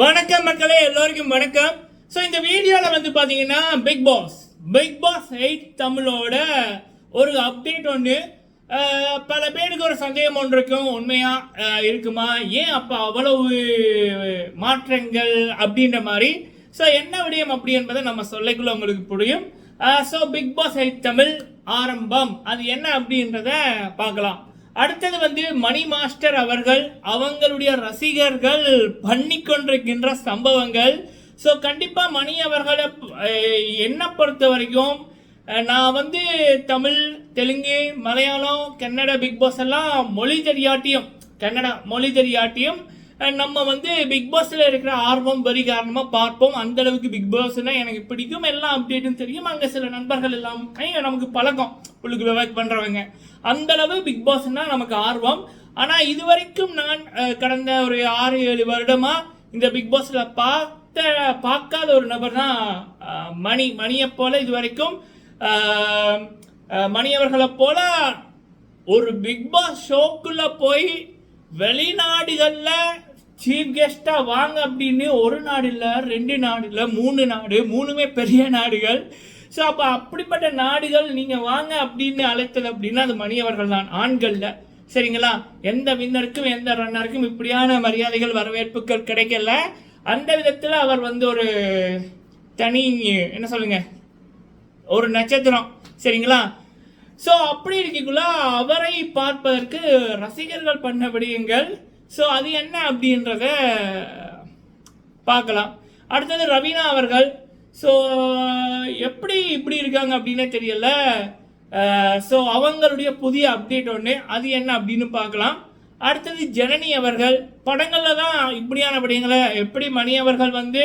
வணக்கம் மக்களே எல்லோருக்கும் வணக்கம். ஸோ இந்த வீடியோவில் வந்து பார்த்தீங்கன்னா Bigg Boss Bigg Boss eight தமிழோட ஒரு அப்டேட் ஒன்று பல பேருக்கு ஒரு சந்தேகம் ஒன்று இருக்கும். உண்மையாக இருக்குமா? ஏன் அப்போ அவ்வளவு மாற்றங்கள் அப்படின்ற மாதிரி? ஸோ என்ன விடயம் அப்படி என்பதை நம்ம சொல்லிக்குள்ள உங்களுக்கு புரியும். So Bigg Boss eight Tamil ஆரம்பம். அது என்ன அப்படின்றத பார்க்கலாம். அடுத்தது வந்து மணி மாஸ்டர் அவர்கள் அவங்களுடைய ரசிகர்கள் பண்ணி கொண்டிருக்கின்ற சம்பவங்கள். ஸோ கண்டிப்பாக மணி அவர்களை என்னை பொறுத்த வரைக்கும் நான் வந்து தமிழ் தெலுங்கு மலையாளம் கன்னட பிக் பாஸ் எல்லாம் மொழி தெரியாட்டியும் கன்னடா மொழி தெரியாட்டியும் நம்ம வந்து பிக் பாஸில் இருக்கிற ஆர்வம் வரி காரணமாக பார்ப்போம். அந்த அளவுக்கு பிக் பாஸ்னால் எனக்கு பிடிக்கும். எல்லா அப்டேட்டும் தெரியும். அங்கே சில நண்பர்கள் எல்லாம் நமக்கு பழக்கம். உள்ளுக்கு ஒர்க் பண்ணுறவங்க அந்த அளவு பிக் பாஸ்னால் நமக்கு ஆர்வம். ஆனால் இது வரைக்கும் நான் கடந்த ஒரு ஆறு ஏழு வருடமாக இந்த பிக் பாஸில் பார்த்த பார்க்காத ஒரு நபர் தான் மணி. மணியை போல் இது வரைக்கும் மணியவர்களை போல ஒரு பிக் பாஸ் ஷோக்குள்ளே போய் வெளிநாடுகளில் சீஃப் கெஸ்ட்டாக வாங்க அப்படின்னு ஒரு நாடு இல்லை ரெண்டு நாடு இல்லை மூணு நாடு மூணுமே பெரிய நாடுகள். ஸோ அப்போ அப்படிப்பட்ட நாடுகள் நீங்கள் வாங்க அப்படின்னு அழைத்தது அப்படின்னா அது மணியவர்கள் தான் ஆண்களில் சரிங்களா? எந்த வின்னருக்கும் எந்த ரன்னருக்கும் இப்படியான மரியாதைகள் வரவேற்புகள் கிடைக்கல. அந்த விதத்தில் அவர் வந்து ஒரு தனி என்ன சொல்லுங்க? ஒரு நட்சத்திரம். சரிங்களா? ஸோ அப்படி இருக்கக்குள்ள அவரை பார்ப்பதற்கு ரசிகர்கள் பண்ண விடயங்கள். ஸோ அது என்ன அப்படின்றத பார்க்கலாம். அடுத்தது ரவீனா அவர்கள். ஸோ எப்படி இப்படி இருக்காங்க அப்படின்னே தெரியல. ஸோ அவங்களுடைய புதிய அப்டேட் ஒன்று அது என்ன அப்படின்னு பார்க்கலாம். அடுத்தது ஜனனி அவர்கள். படங்களில் தான் இப்படியான படங்களை எப்படி மணி அவர்கள் வந்து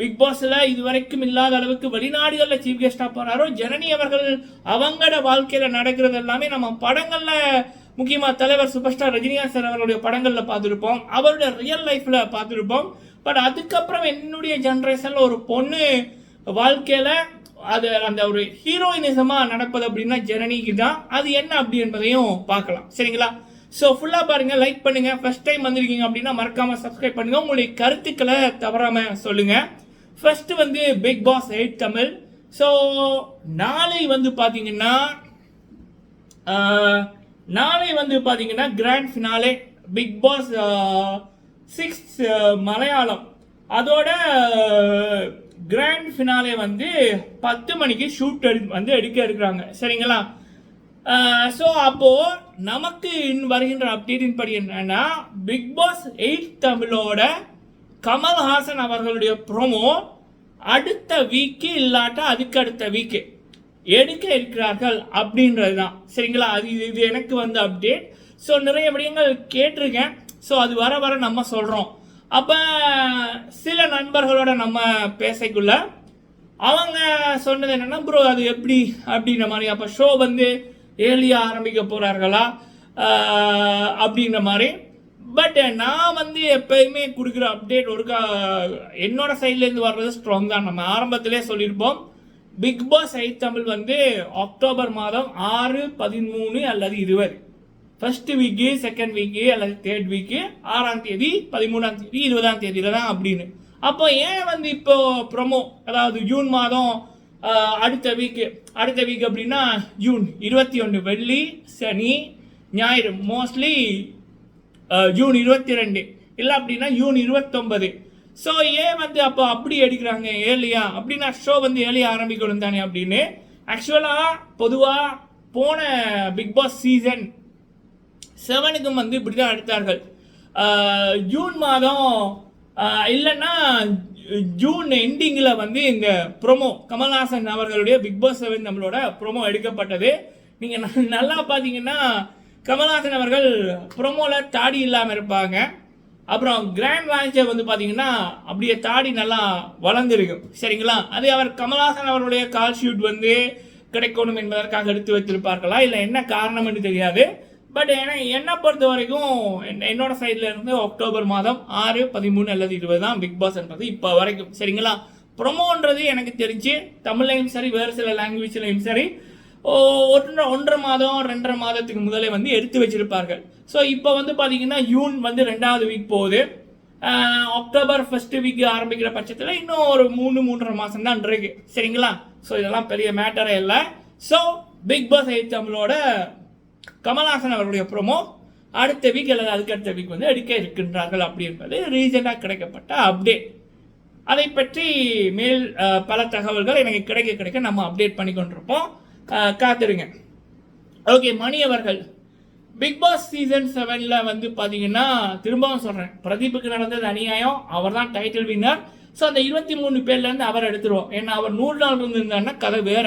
பிக் பாஸ்ல இதுவரைக்கும் இல்லாத அளவுக்கு வெளிநாடுகளில் சீஃப் கெஸ்டாக போகிறாரோ ஜனனி அவர்கள் அவங்களோட வாழ்க்கையில் நடக்கிறது எல்லாமே நம்ம படங்களில் முக்கியமாக தலைவர் சூப்பர் ஸ்டார் ரஜினிகாந்த் சார் அவருடைய படங்களில் பார்த்துருப்போம். அவருடைய ரியல் லைஃப்பில் பார்த்துருப்போம். பட் அதுக்கப்புறம் என்னுடைய ஜென்ரேஷனில் ஒரு பொண்ணு வாழ்க்கையில் அது அந்த ஒரு ஹீரோயினிசமாக நடப்பது அப்படின்னா ஜனனிக்கு தான். அது என்ன அப்படி என்பதையும் பார்க்கலாம். சரிங்களா? ஸோ ஃபுல்லாக பாருங்கள் லைக் பண்ணுங்கள் ஃபர்ஸ்ட் டைம் வந்திருக்கீங்க அப்படின்னா மறக்காமல் சப்ஸ்கிரைப் பண்ணுங்கள் உங்களுடைய கருத்துக்களை தவறாமல் சொல்லுங்கள் ஃபர்ஸ்ட் வந்து Bigg Boss eight Tamil so நாளை வந்து பார்த்தீங்கன்னா நாளை வந்து பார்த்தீங்கன்னா grand finale Bigg Boss six Malayalam. அதோட uh, கிராண்ட் ஃபினாலே வந்து பத்து மணிக்கு ஷூட் எடு வந்து எடுக்க இருக்கிறாங்க. சரிங்களா? Uh, ஸோ அப்போது நமக்கு இன் வருகின்ற அப்டேட்டின் படி என்னன்னா பிக் பாஸ் எயிட் தமிழோட கமல்ஹாசன் அவர்களுடைய ப்ரோமோ அடுத்த வீக்கு இல்லாட்டா அதுக்கு அடுத்த வீக்கு எடுக்க இருக்கிறார்கள் அப்படின்றது தான் சரிங்களா? அது இது இது எனக்கு வந்த அப்டேட் ஸோ நிறைய விடயங்கள் கேட்டிருக்கேன். ஸோ அது வர வர நம்ம சொல்கிறோம் அப்போ சில நண்பர்களோட நம்ம பேசக்குள்ள அவங்க சொன்னது என்னென்னா ப்ரோ அது எப்படி? அப்படின்ற மாதிரி. அப்போ ஷோ வந்து ஏர்லியாக ஆரம்பிக்க போகிறார்களா அப்படின்ற மாதிரி. பட் நான் வந்து எப்பயுமே கொடுக்குற அப்டேட் ஒருக்கா என்னோட சைட்லேருந்து வர்றது ஸ்ட்ராங் தான். நம்ம ஆரம்பத்திலே சொல்லியிருப்போம். பிக் பாஸ் ஐ தமிழ் வந்து அக்டோபர் மாதம் ஆறு பதிமூணு அல்லது இருபது. ஃபர்ஸ்ட் வீக்கு செகண்ட் வீக்கு அல்லது தேர்ட் வீக்கு ஆறாம் தேதி பதிமூணாம் தேதி இருபதாம் தேதியில தான் அப்படின்னு. அப்போ ஏன் வந்து இப்போ ப்ரொமோ அதாவது ஜூன் மாதம் அடுத்த வீக்கு அடுத்த வீக் அப்படின்னா ஜூன் இருபத்தி ஒன்று வெள்ளி சனி ஞாயிறு. மோஸ்ட்லி ஜூன் இருபத்தி ரெண்டு. இல்லை அப்படின்னா ஜூன் இருபத்தொம்பது ஸோ ஏன் வந்து அப்போ அப்படி எடுக்கிறாங்க? ஏர்லியா அப்படின்னா ஷோ வந்து ஏலியா ஆரம்பிக்கணும் தானே அப்படின்னு. ஆக்சுவலாக பொதுவாக போன பிக் பாஸ் சீசன் செவனுக்கும் வந்து இப்படி தான் எடுத்தார்கள் ஜூன் மாதம் இல்லைன்னா ஜூன் எண்டிங்கில் வந்து இந்த ப்ரோமோ கமல்ஹாசன் அவர்களுடைய பிக் பாஸ் செவன் நம்மளோட ப்ரோமோ எடுக்கப்பட்டது. நீங்கள் நல்லா பார்த்தீங்கன்னா கமல்ஹாசன் அவர்கள் ப்ரோமோவில் தாடி இல்லாமல் இருப்பாங்க. அப்புறம் கிராண்ட் லான்ச்சர் வந்து பார்த்தீங்கன்னா அப்படியே தாடி நல்லா வளர்ந்துருக்கும். சரிங்களா? அது அவர் கமல்ஹாசன் அவருடைய கால் ஷூட் வந்து கிடைக்கணும் என்பதற்காக எடுத்து வைத்திருப்பார்களா? இல்லை என்ன காரணம் என்று தெரியாது. பட் ஏன்னா என்னை பொறுத்த வரைக்கும் என்ன- என்னோட சைடில் இருந்து அக்டோபர் மாதம் ஆறு பதிமூணு அல்லது இருபது தான் பிக் பாஸ்ன்றது இப்போ வரைக்கும். சரிங்களா? ப்ரொமோன்றது எனக்கு தெரிஞ்சு தமிழ்லையும் சரி வேறு சில லாங்குவேஜ்லையும் சரி ஒன்றரை ஒன்றரை மாதம் ரெண்டரை மாதத்துக்கு முதலே வந்து எடுத்து வச்சிருப்பார்கள். ஸோ இப்போ வந்து பார்த்தீங்கன்னா ஜூன் வந்து ரெண்டாவது வீக் போகுது. அக்டோபர் ஃபர்ஸ்ட் வீக் ஆரம்பிக்கிற பட்சத்தில் இன்னும் ஒரு மூணு மூன்றரை மாதம் தான் இருக்கு. சரிங்களா? ஸோ இதெல்லாம் பெரிய மேட்டரே இல்லை. ஸோ பிக் பாஸ் எயிட் தமிழோட கமல்ஹாசன் அவருடைய ப்ரோமோ அடுத்த வீக் அல்லது அதுக்கு அடுத்த வீக் வந்து எடுக்க இருக்கின்றார்கள் அப்படி என்பது ரீசெண்டாக கிடைக்கப்பட்ட அப்டேட் அதை பற்றி மேல் பல தகவல்கள் எனக்கு கிடைக்க கிடைக்க நம்ம அப்டேட் பண்ணி கொண்டிருப்போம் காத்திருங்க. ஓகே மணி அவர்கள். பிக் பாஸ் சீசன் செவனில் வந்து பார்த்தீங்கன்னா திரும்பவும் சொல்கிறேன் பிரதீப்புக்கு நடந்தது அநியாயம். அவர் தான் டைட்டில் வின்னர் ஸோ அந்த இருபத்தி மூணு பேர்லேருந்து அவர் எடுத்துருவோம். ஏன்னா அவர் நூறு நாள் இருந்திருந்தாருன்னா கதை வேற.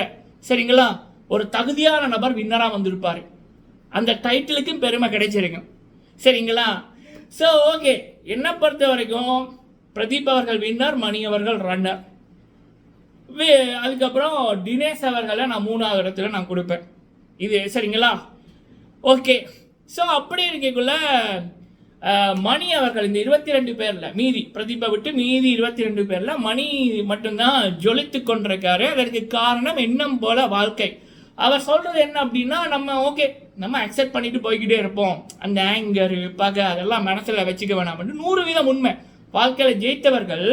சரிங்களா? ஒரு தகுதியான நபர் வின்னராக வந்திருப்பார். அந்த டைட்டிலுக்கும் பெருமை கிடைச்சிருக்கும் சரிங்களா? ஸோ ஓகே என்னை பொறுத்த வரைக்கும் பிரதீப் அவர்கள் வின்னர் மணி அவர்கள் ரன்னர் அதுக்கப்புறம் தினேஷ் அவர்களை நான் மூணாவது இடத்துல நான் கொடுப்பேன். இது சரிங்களா? ஓகே. ஸோ அப்படி இருக்கக்குள்ள மணி அவர்கள் இந்த இருபத்தி ரெண்டு பேரில் மீதி பிரதீபை விட்டு மீதி இருபத்தி ரெண்டு பேரில் மணி மட்டும்தான் ஜொலித்து கொண்டிருக்காரு. அதற்கு காரணம் எண்ணம் போல வாழ்க்கை. அவர் சொல்கிறது என்ன அப்படின்னா நம்ம ஓகே நம்ம அக்செப்ட் பண்ணிட்டு போய்கிட்டே இருப்போம். அந்த ஆங்கரு பகை அதெல்லாம் மனசில் வச்சுக்க வேணாம். அப்படின்னு நூறு வீதம் உண்மை. வாழ்க்கையில் ஜெயித்தவர்கள்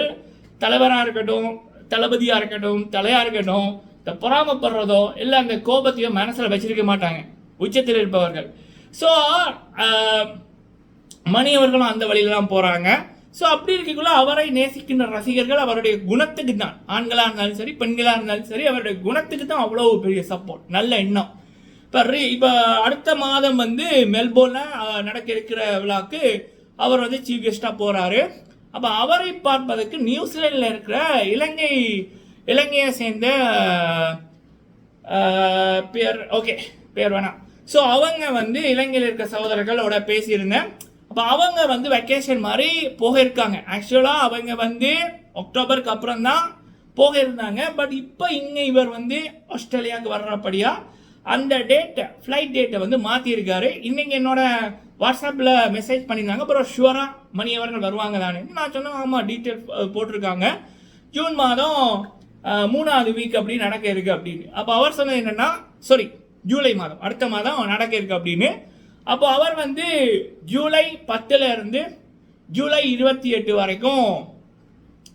தலைவராக இருக்கட்டும் தளபதியாக இருக்கட்டும் தலையாக இருக்கட்டும் இந்த பொறாமப்படுறதோ இல்லை அந்த கோபத்தையோ மனசில் வச்சிருக்க மாட்டாங்க. உச்சத்தில் இருப்பவர்கள். ஸோ மணி அவர்களும் அந்த வழியில தான் போகிறாங்க ஸோ அப்படி இருக்கக்குள்ள அவரை நேசிக்கின்ற ரசிகர்கள் அவருடைய குணத்துக்கு தான். ஆண்களாக இருந்தாலும் சரி பெண்களாக இருந்தாலும் சரி அவருடைய குணத்துக்கு தான் அவ்வளோ பெரிய சப்போர்ட் நல்ல எண்ணம். இப்போ ரீ இப்போ அடுத்த மாதம் வந்து மெல்போர்னில் நடக்க இருக்கிற விழாக்கு அவர் வந்து சீஃப் கெஸ்ட்டாக போகிறாரு அப்போ அவரை பார்ப்பதற்கு நியூசிலாண்டில் இருக்கிற இலங்கை இலங்கையை சேர்ந்த பேர் ஓகே பேர் வேணாம். ஸோ அவங்க வந்து இலங்கையில் இருக்க சகோதரர்களோட பேசியிருந்தேன். அப்போ அவங்க வந்து வெக்கேஷன் மாதிரி போகிருக்காங்க ஆக்சுவலாக அவங்க வந்து அக்டோபருக்கு அப்புறம் தான் போக இருந்தாங்க பட் இப்போ இங்கே இவர் வந்து ஆஸ்திரேலியாவுக்கு வர்றபடியாக அந்த டேட்டை ஃப்ளைட் டேட்டை வந்து மாற்றியிருக்காரு இன்னைக்கு என்னோட வாட்ஸ்அப்பில் மெசேஜ் பண்ணியிருந்தாங்க. அப்புறம் ஷுவராக மணி அவர்கள் வருவாங்க தானே நான் சொன்னேன் ஆமாம் டீட்டெயில் போட்டிருக்காங்க. ஜூன் மாதம் மூணாவது வீக் அப்படி நடக்க இருக்கு அப்படின்னு. அப்போ அவர் சொன்னது என்னென்னா சாரி ஜூலை மாதம் அடுத்த மாதம் நடக்க இருக்கு அப்படின்னு. அப்போ அவர் வந்து ஜூலை பத்தில் இருந்து ஜூலை இருபத்தி எட்டு வரைக்கும்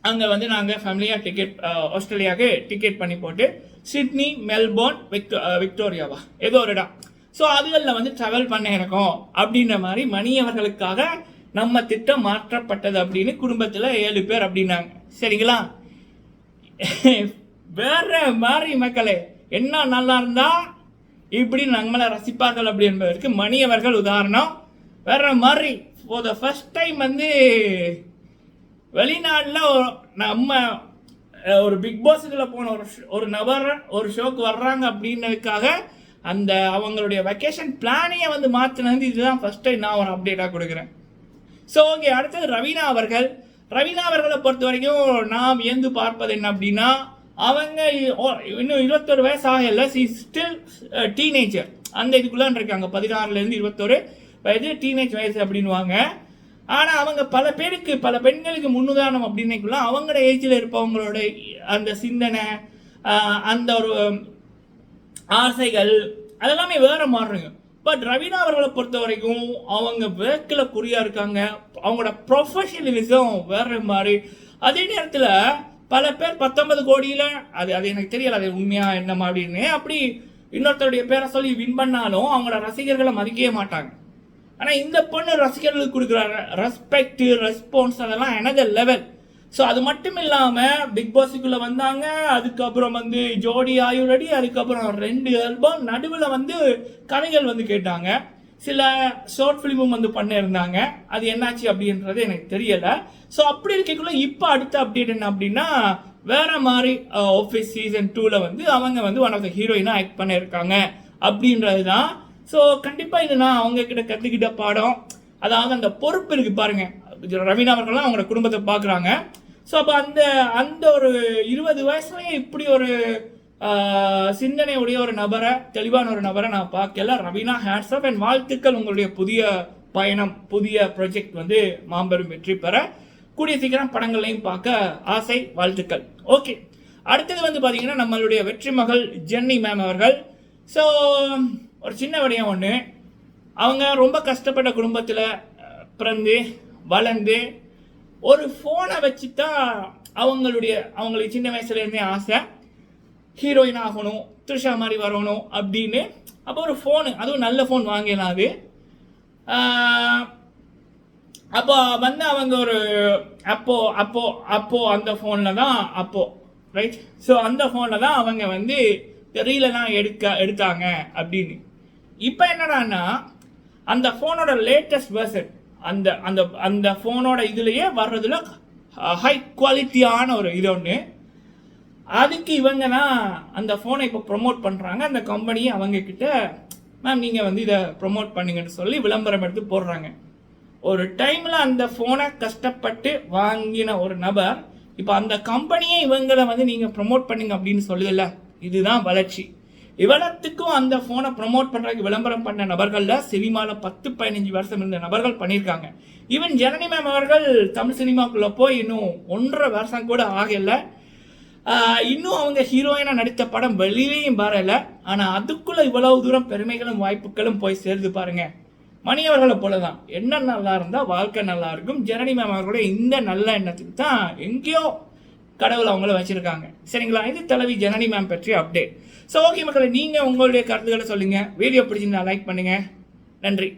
அங்கே வந்து நாங்கள் ஃபேமிலியாக டிக்கெட் ஆஸ்திரேலியாவுக்கு டிக்கெட் பண்ணி போட்டு சிட்னி மெல்போர்ன் விக்டோ விக்டோரியாவா ஏதோ ஒரு இடம். ஸோ அதுகளில் வந்து ட்ராவல் பண்ண இருக்கோம் அப்படின்ற மாதிரி மணி அவர்களுக்காக நம்ம திட்டம் மாற்றப்பட்டது அப்படின்னு குடும்பத்தில் ஏழு பேர் அப்படின்னாங்க. சரிங்களா? வேற மாதிரி மக்களே என்ன நல்லா இருந்தா இப்படி நம்மளை ரசிப்பார்கள் அப்படி என்பதற்கு மணி அவர்கள் உதாரணம். வேற மாதிரி ஃபார் த ஃபர்ஸ்ட் டைம் வந்து வெளிநாட்டில் நம்ம ஒரு பிக் பாஸுக்குள்ளே போன ஒரு ஒரு நபர் ஒரு ஷோக்கு வர்றாங்க அப்படின்னதுக்காக அந்த அவங்களுடைய வெக்கேஷன் பிளானையே வந்து மாற்றினது இதுதான் ஃபஸ்ட் டைம் நான் ஒரு அப்டேட்டாக கொடுக்குறேன். ஸோ ஓகே அடுத்தது ரவீனா அவர்கள். ரவீனா அவர்களை பொறுத்த வரைக்கும் நான் வியந்து பார்ப்பது என்ன அப்படின்னா அவங்க ஓ- இன்னும் இருபத்தொரு வயசு ஆகல சி ஸ்டில் டீனேஜர் அந்த இதுக்குள்ளான் இருக்காங்க. பதினாறுலேருந்து இருபத்தொரு வயது டீனேஜ் வயசு அப்படின்வாங்க ஆனால் அவங்க பல பேருக்கு பல பெண்களுக்கு முன்னுதாரணம் அப்படின்னைக்குள்ள அவங்களோட ஏஜில் இருப்பவங்களோட அந்த சிந்தனை அந்த ஒரு ஆசைகள் அதெல்லாமே வேற மாறுங்க பட் ரவீனா அவர்களை பொறுத்த வரைக்கும் அவங்க வேக்கில் குறியா இருக்காங்க. அவங்களோட ப்ரொஃபஷனலிசம் வேற மாதிரி. அதே நேரத்தில் பல பேர் பத்தொன்பது கோடியில் அது அது எனக்கு தெரியல அது உண்மையா என்ன அப்படின்னு அப்படி இன்னொருத்தருடைய பேரை சொல்லி வின் பண்ணாலும் அவங்களோட ரசிகர்களை மதிக்கவே மாட்டாங்க. ஆனால் இந்த பொண்ணு ரசிகர்களுக்கு கொடுக்குற ரெஸ்பெக்ட் ரெஸ்பான்ஸ் அதெல்லாம் எனது லெவல் ஸோ அது மட்டும் இல்லாமல் பிக் பாஸுக்குள்ளே வந்தாங்க அதுக்கப்புறம் வந்து ஜோடி ஆயுரடி அதுக்கப்புறம் ரெண்டு ஆல்பம் நடுவில் வந்து கதைகள் வந்து கேட்டாங்க. சில ஷார்ட் ஃபிலிமும் வந்து பண்ணியிருந்தாங்க. அது என்னாச்சு அப்படின்றது எனக்கு தெரியலை. ஸோ அப்படி இருக்கக்குள்ள இப்போ அடுத்த அப்டேட் என்ன அப்படின்னா வேற மாதிரி ஆஃபீஸ் சீசன் டூவில் வந்து அவங்க வந்து ஒன் ஆஃப் த ஹீரோயினாக ஆக்ட் பண்ணியிருக்காங்க. அப்படின்றது தான் ஸோ கண்டிப்பாக இது நான் அவங்க கிட்ட கற்றுக்கிட்ட பாடம் அதாவது அந்த பொறுப்பு இருக்கு பாருங்க. ரவீனா அவர்கள்லாம் அவங்களோட குடும்பத்தை பார்க்குறாங்க. ஸோ அப்போ அந்த அந்த ஒரு இருபது வயசுலேயே இப்படி ஒரு சிந்தனையுடைய சிந்தனை உடைய ஒரு நபரை தெளிவான ஒரு நபரை நான் பார்க்கல. ரவீனா ஹேட்ஸ் ஆஃப் அண்ட் வாழ்த்துக்கள் உங்களுடைய புதிய பயணம் புதிய ப்ரொஜெக்ட் வந்து மாபெரும் வெற்றி பெற. கூடிய சீக்கிரம் படங்களையும் பார்க்க ஆசை வாழ்த்துக்கள். ஓகே அடுத்தது வந்து பார்த்தீங்கன்னா நம்மளுடைய வெற்றி மகள் ஜென்னி மேம் அவர்கள். ஸோ ஒரு சின்ன விடயம் ஒன்று அவங்க ரொம்ப கஷ்டப்பட்ட குடும்பத்தில் பிறந்து வளர்ந்து ஒரு ஃபோனை வச்சு தான் அவங்களுடைய அவங்களுக்கு சின்ன வயசுலேருந்தே ஆசை. ஹீரோயின் ஆகணும் த்ரிஷா மாதிரி வரணும் அப்படின்னு. அப்போ ஒரு ஃபோனு அதுவும் நல்ல ஃபோன் வாங்கினா அது. அப்போ வந்து அவங்க ஒரு அப்போ அப்போ அப்போ அந்த ஃபோனில் தான் அப்போ ரைட் ஸோ அந்த ஃபோனில் தான் அவங்க வந்து ரீலெல்லாம் எடுக்க எடுத்தாங்க அப்படின்னு. இப்போ என்னடான்னா அந்த ஃபோனோட லேட்டஸ்ட் வெர்ஷன் அந்த அந்த அந்த ஃபோனோட இதுலேயே வர்றதுல ஹை குவாலிட்டியான ஒரு இது ஒன்று அதுக்கு இவங்க தான் அந்த ஃபோனை இப்போ ப்ரொமோட் பண்ணுறாங்க அந்த கம்பெனியை அவங்கக்கிட்ட மேம் நீங்கள் வந்து இதை ப்ரொமோட் பண்ணுங்கன்னு சொல்லி விளம்பரம் எடுத்து போடுறாங்க. ஒரு டைமில் அந்த ஃபோனை கஷ்டப்பட்டு வாங்கின ஒரு நபர் இப்போ அந்த கம்பெனியை இவங்களை வந்து நீங்கள் ப்ரொமோட் பண்ணுங்க அப்படின்னு சொல்லுதில்ல இதுதான் வளர்ச்சி. இவ்வளத்துக்கும் அந்த ஃபோனை ப்ரமோட் பண்ணுறதுக்கு விளம்பரம் பண்ண நபர்களில் சினிமாவில் பத்து பதினஞ்சு வருஷம் இருந்த நபர்கள் பண்ணியிருக்காங்க. ஈவன் ஜனனி மேம் அவர்கள் தமிழ் சினிமாக்குள்ளே போய் இன்னும் ஒன்றரை வருஷம் கூட ஆகலை. இன்னும் அவங்க ஹீரோயினாக நடித்த படம் வெளியிலையும் வரல. ஆனால் அதுக்குள்ளே இவ்வளவு தூரம் பெருமைகளும் வாய்ப்புகளும் போய் சேர்ந்து பாருங்கள் மணி அவர்களை போல தான் என்ன நல்லா இருந்தால் வாழ்க்கை நல்லா இருக்கும். ஜனனி மேம் அவர்களுடைய இந்த நல்ல எண்ணத்துக்கு தான் எங்கேயோ கடவுள் அவங்கள வச்சுருக்காங்க. சரிங்களா? இது தலைவி ஜனனி மேம் பற்றி அப்டேட் ஸோ ஓகே மக்களை நீங்கள் உங்களுடைய கருத்துக்களை சொல்லுங்கள் வீடியோ பிடிச்சிருந்தா லைக் பண்ணுங்கள் நன்றி.